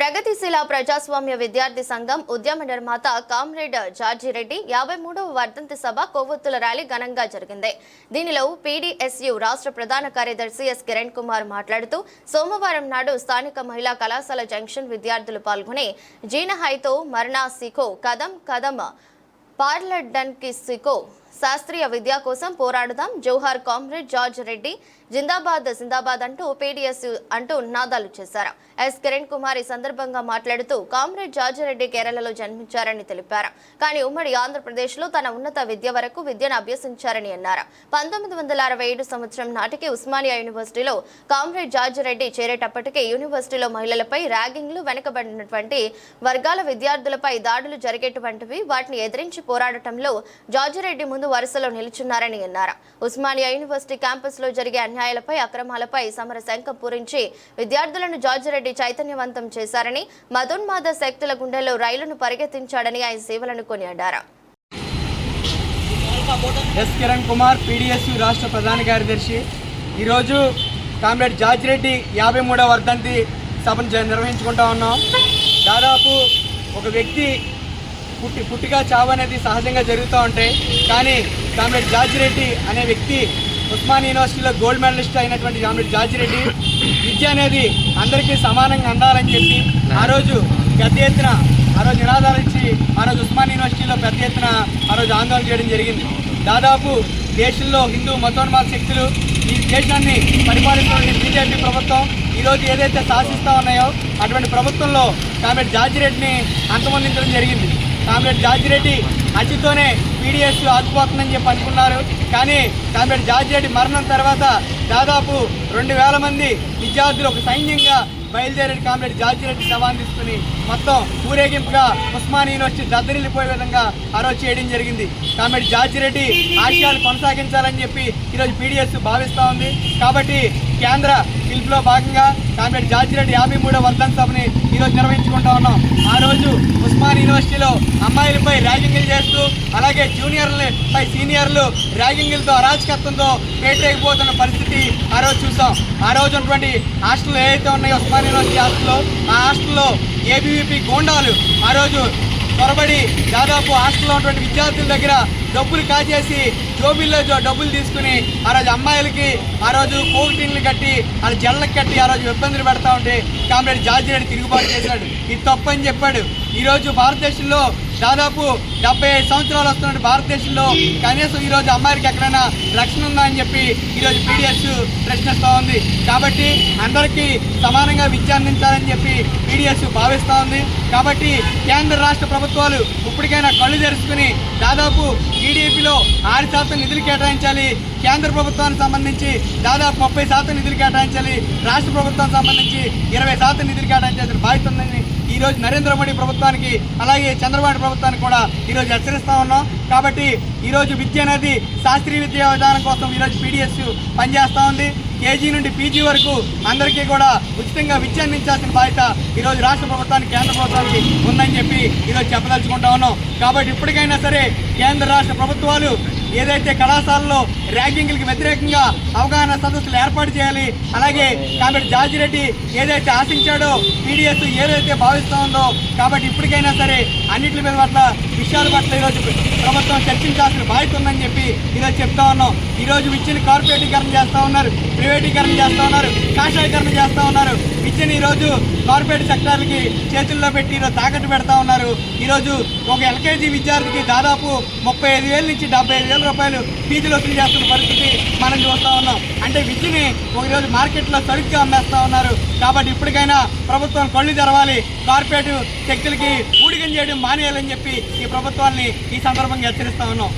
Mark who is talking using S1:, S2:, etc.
S1: ప్రగతిశీల ప్రజాస్వామ్య విద్యార్థి సంఘం ఉద్యమ నిర్మాత కామ్రేడ్ జార్జిరెడ్డి యాభై మూడవ వర్ధంతి సభ కొవ్వొత్తుల ర్యాలీ ఘనంగా జరిగింది. దీనిలో పీడీఎస్యు రాష్ట్ర ప్రధాన కార్యదర్శి ఎస్. కిరణ్ కుమార్ మాట్లాడుతూ సోమవారం నాడు స్థానిక మహిళా కళాశాల జంక్షన్ విద్యార్థులు పాల్గొని జీనహైతో మరణా సిఖో కదం కదం పార్లడన్కి సిఖో శాస్త్రీయ విద్య కోసం పోరాడుదాం. జోహార్ కామ్రేడ్ జార్జ్ రెడ్డి జిందాబాద్ జిందాబాద్ అంటూ పీడీఎస్ అంటూ నాదాలు చేశారు. ఎస్ కిరణ్ కుమార్ ఈ సందర్భంగా మాట్లాడుతూ కామ్రేడ్ జార్జ్ రెడ్డి కేరళలో జన్మించారని తెలిపారు. కానీ ఉమ్మడి ఆంధ్రప్రదేశ్లో తన ఉన్నత విద్య వరకు విద్యను అభ్యసించారని అన్నారు. పంతొమ్మిది వందల అరవై ఏడు సంవత్సరం నాటికి ఉస్మానియా యూనివర్సిటీలో కామ్రేడ్ జార్జ్ రెడ్డి చేరేటప్పటికే యూనివర్సిటీలో మహిళలపై ర్యాగింగ్లు వెనుకబడినటువంటి వర్గాల విద్యార్థులపై దాడులు జరిగేటువంటివి వాటిని ఎదిరించి పోరాడటంలో జార్జిరెడ్డి ముందు వరుసలో నిలుచున్నారని అన్నారు. ఉస్మానియా యూనివర్సిటీ క్యాంపస్లో జరిగే అన్యాయాలపై అక్రమాలపై సమర శంఖం పూరించి విద్యార్థులను జార్జిరెడ్డి చైతన్యవంతం చేశారని మదోన్మాద శక్తుల గుండెల్లో రైలును పరిగెత్తించాడని ఆయన సేవలను కొనియాడారు.
S2: ఎస్ కిరణ్ కుమార్ పీడిఎస్యు రాష్ట్ర ప్రధాన కార్యదర్శి. ఈరోజు కామ్రేడ్ జార్జిరెడ్డి యాభై మూడవ వర్ధంతి సభను నిర్వహించుకుంటా ఉన్నాం. దాదాపు ఒక వ్యక్తి పుట్టి పుట్టిగా చావు అనేది సహజంగా జరుగుతూ ఉంటాయి కానీ కామ్రేడ్ జార్జి రెడ్డి అనే వ్యక్తి ఉస్మాన్ యూనివర్సిటీలో గోల్డ్ మెడలిస్ట్ అయినటువంటి కామ్రేడ్ జార్జి రెడ్డి విద్య అనేది అందరికీ సమానంగా అందాలని చెప్పి ఆ రోజు పెద్ద ఎత్తున ఆ రోజు నినాదాలు ఇచ్చి ఆ రోజు ఉస్మాన్ యూనివర్సిటీలో పెద్ద ఎత్తున ఆ రోజు ఆందోళన చేయడం జరిగింది. దాదాపు దేశంలో హిందూ మతోన్మాద శక్తులు ఈ దేశాన్ని పరిపాలిస్తున్న బీజేపీ ప్రభుత్వం ఈరోజు ఏదైతే శాసిస్తూ ఉన్నాయో అటువంటి ప్రభుత్వంలో కామ్రేడ్ జార్జిరెడ్డిని అంతమొందించడం జరిగింది. కామ్రేడ్ జార్జిరెడ్డి హత్యతోనే పీడిఎస్ ఆగిపోతుందని చెప్పి అనుకున్నారు. కానీ కామ్రేడ్ జార్జిరెడ్డి మరణం తర్వాత దాదాపు రెండు వేల మంది విద్యార్థులు ఒక సైన్యంగా బయలుదేరి కామ్రేడ్ జార్జిరెడ్డి శవాన్ని తీసుకుని మొత్తం ఊరేగింపుగా ఉస్మాన్ యూనివర్సిటీ దద్దరిల్లిపోయే విధంగా ఆ రోజు చేయడం జరిగింది. కామ్రేడ్ జార్జిరెడ్డి ఆశయాలు కొనసాగించాలని చెప్పి ఈరోజు పీడిఎస్ భావిస్తూ ఉంది. కాబట్టి కేంద్ర పిలుపులో భాగంగా కామ్రేడ్ జార్జిరెడ్డి యాభై మూడో వర్ధన్ సభని ఈరోజు నిర్వహించుకుంటా ఉన్నాం. ఆ రోజు ఉస్మాన్ యూనివర్సిటీలో అమ్మాయిలపై ర్యాగింగ్లు చేస్తూ అలాగే జూనియర్లపై సీనియర్లు ర్యాగింగ్లతో అరాచకత్వంతో పేటరేగిపోతున్న పరిస్థితి ఆ రోజు చూసాం. ఆ రోజు ఉన్నటువంటి హాస్టల్ ఏవైతే ఉన్నాయో ఉస్మాన్ యూనివర్సిటీ హాస్టల్లో ఆ హాస్టల్లో ఏబీవీపీ గోండాలు ఆ రోజు చొరబడి దాదాపు హాస్టల్లో ఉన్నటువంటి విద్యార్థుల దగ్గర డబ్బులు కాజేసి జోబిల్లో డబ్బులు తీసుకుని ఆ రోజు అమ్మాయిలకి ఆ రోజు కోవిటీన్లు కట్టి ఆ జల్లకి కట్టి ఆ రోజు ఇబ్బందులు పెడతా ఉంటే కామ్రేడ్ జార్జి రెడ్డి తిరుగుబాటు చేశాడు. ఇది తప్పని చెప్పాడు. ఈరోజు భారతదేశంలో దాదాపు డెబ్బై ఐదు సంవత్సరాలు వస్తున్న భారతదేశంలో కనీసం ఈరోజు అమ్మాయికి ఎక్కడైనా రక్షణ ఉందా అని చెప్పి ఈరోజు పీడిఎస్ ప్రశ్నిస్తూ ఉంది. కాబట్టి అందరికీ సమానంగా విద్య అందించాలని చెప్పి పీడిఎస్ భావిస్తూ ఉంది. కాబట్టి కేంద్ర రాష్ట్ర ప్రభుత్వాలు ఇప్పటికైనా కళ్ళు తెరుచుకుని దాదాపు టీడీపీలో ఆరు శాతం నిధులు కేటాయించాలి. కేంద్ర ప్రభుత్వానికి సంబంధించి దాదాపు ముప్పై శాతం నిధులు కేటాయించాలి. రాష్ట్ర ప్రభుత్వానికి సంబంధించి ఇరవై శాతం నిధులు కేటాయించాల్సిన బాధ్యత ఉందని ఈ రోజు నరేంద్ర మోడీ ప్రభుత్వానికి అలాగే చంద్రబాబు ప్రభుత్వానికి కూడా ఈరోజు హెచ్చరిస్తా ఉన్నాం. కాబట్టి ఈరోజు విద్య అనేది శాస్త్రీయ విద్యా విధానం కోసం ఈరోజు పీడిఎస్ పనిచేస్తూ ఉంది. కేజీ నుండి పీజీ వరకు అందరికీ కూడా ఉచితంగా విద్య అందించాల్సిన బాధ్యత ఈరోజు రాష్ట్ర ప్రభుత్వానికి కేంద్ర ప్రభుత్వానికి ఉందని చెప్పి ఈరోజు చెప్పదలుచుకుంటా ఉన్నాం. కాబట్టి ఇప్పటికైనా సరే కేంద్ర రాష్ట్ర ప్రభుత్వాలు ఏదైతే కళాశాలలో ర్యాంకింగ్లకు వ్యతిరేకంగా అవగాహన సదస్సులు ఏర్పాటు చేయాలి అలాగే కాబట్టి జార్జిరెడ్డి ఏదైతే ఆశించాడో పీడిఎస్ ఏదైతే భావిస్తూ ఉందో కాబట్టి ఇప్పటికైనా సరే అన్నింటి మీద పట్ల విషయాల పట్ల ఈరోజు ప్రభుత్వం చర్చించాల్సిన బాధ్యత ఉందని చెప్పి ఈరోజు చెప్తా ఉన్నాం. ఈరోజు విచ్చిన కార్పొరేటీకరణ చేస్తూ ఉన్నారు ప్రైవేటీకరణ చేస్తూ ఉన్నారు కాషాయకరణ చేస్తూ ఉన్నారు. విద్యను ఈరోజు కార్పొరేట్ సెక్టార్లకి చేతుల్లో పెట్టి ఈరోజు తాకట్టు పెడతా ఉన్నారు. ఈరోజు ఒక ఎల్కేజీ విద్యార్థికి దాదాపు ముప్పై ఐదు వేల నుంచి డెబ్బై ఐదు వేల రూపాయలు ఫీజులు వసూలు చేస్తున్న పరిస్థితి మనం చూస్తూ ఉన్నాం. అంటే విద్యని ఒక రోజు మార్కెట్లో సరుగ్గా అమ్మేస్తా ఉన్నారు. కాబట్టి ఇప్పటికైనా ప్రభుత్వం కళ్ళు తెరవాలి. కార్పొరేట్ శక్తులకి ఊడిగం చేయడం మానేయాలని చెప్పి ఈ ప్రభుత్వాన్ని ఈ సందర్భంగా హెచ్చరిస్తా ఉన్నాం.